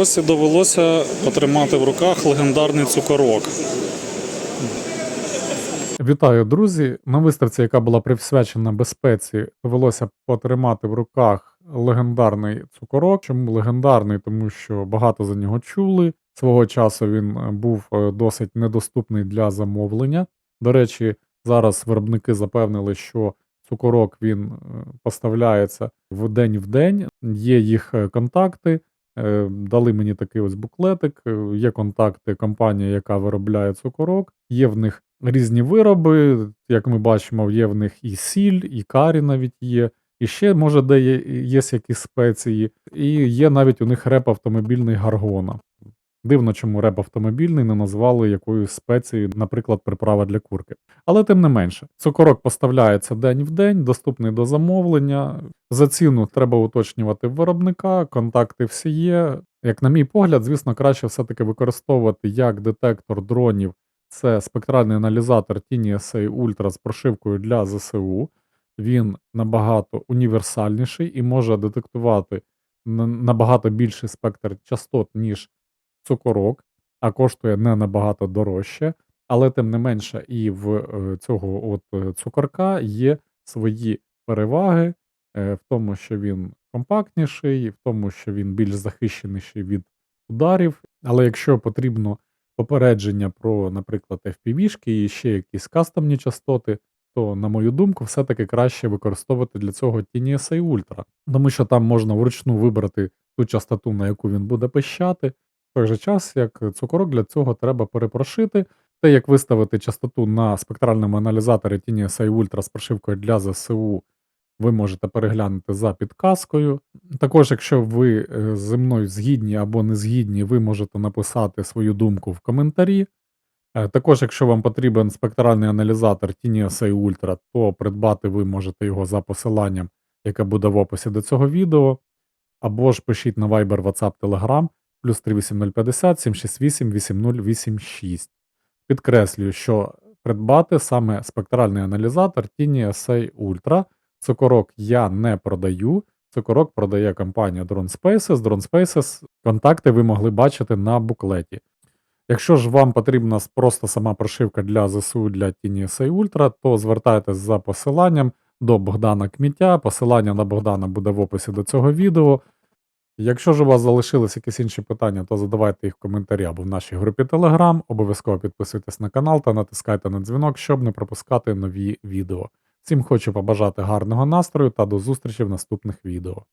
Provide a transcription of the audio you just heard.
Ось довелося потримати в руках легендарний цукорок. Вітаю, друзі! На виставці, яка була присвячена безпеці, довелося потримати в руках легендарний цукорок. Чому легендарний? Тому що багато за нього чули. Свого часу він е, був е, досить недоступний для замовлення. До речі, зараз виробники запевнили, що цукорок він е, поставляється в день в день. Є їх контакти. Е, Дали мені такий ось буклетик. е, Є контакти компанії, яка виробляє цукорок. Є в них різні вироби. Як ми бачимо, є в них і сіль, і карі навіть є. І ще, може, де є, є якісь спеції, і є навіть у них реп автомобільний гаргона. Дивно, чому реп автомобільний не назвали якоюсь спецією, наприклад, приправа для курки. Але тим не менше, цукорок поставляється день в день, доступний до замовлення. За ціну треба уточнювати виробника, контакти всі є. Як на мій погляд, звісно, краще все-таки використовувати як детектор дронів. Це спектральний аналізатор Tiny SA Ultra з прошивкою для ЗСУ. Він набагато універсальніший і може детектувати набагато більший спектр частот, ніж цукорок, а коштує не набагато дорожче. Але тим не менше, і в е, цього от е, цукорка є свої переваги е, в тому, що він компактніший, в тому, що він більш захищеніший від ударів. Але якщо потрібно попередження про, наприклад, FPV-шки і ще якісь кастомні частоти, то, на мою думку, все-таки краще використовувати для цього TNSA Ultra, тому що там можна вручну вибрати ту частоту, на яку він буде пищати. Той же час, як цукорок для цього треба перепрошити. Те, як виставити частоту на спектральному аналізаторі TNSA Ultra з прошивкою для ЗСУ, ви можете переглянути за підказкою. Також, якщо ви е, зі мною згідні або не згідні, ви можете написати свою думку в коментарі. Е, Також, якщо вам потрібен спектральний аналізатор TNSA Ultra, то придбати ви можете його за посиланням, яке буде в описі до цього відео. Або ж пишіть на Viber, WhatsApp, Telegram плюс 38050 768 8086. Підкреслюю, що придбати саме спектральний аналізатор TNSA Ultra. Цукорок я не продаю. Цукорок продає компанія Drone Spaces. Drone Spaces контакти ви могли бачити на буклеті. Якщо ж вам потрібна просто сама прошивка для ЗСУ для TNSA Ultra, то звертайтесь за посиланням до Богдана Кміття. Посилання на Богдана буде в описі до цього відео. Якщо ж у вас залишились якісь інші питання, то задавайте їх в коментарі або в нашій групі Telegram. Обов'язково підписуйтесь на канал та натискайте на дзвінок, щоб не пропускати нові відео. Всім хочу побажати гарного настрою та до зустрічі в наступних відео.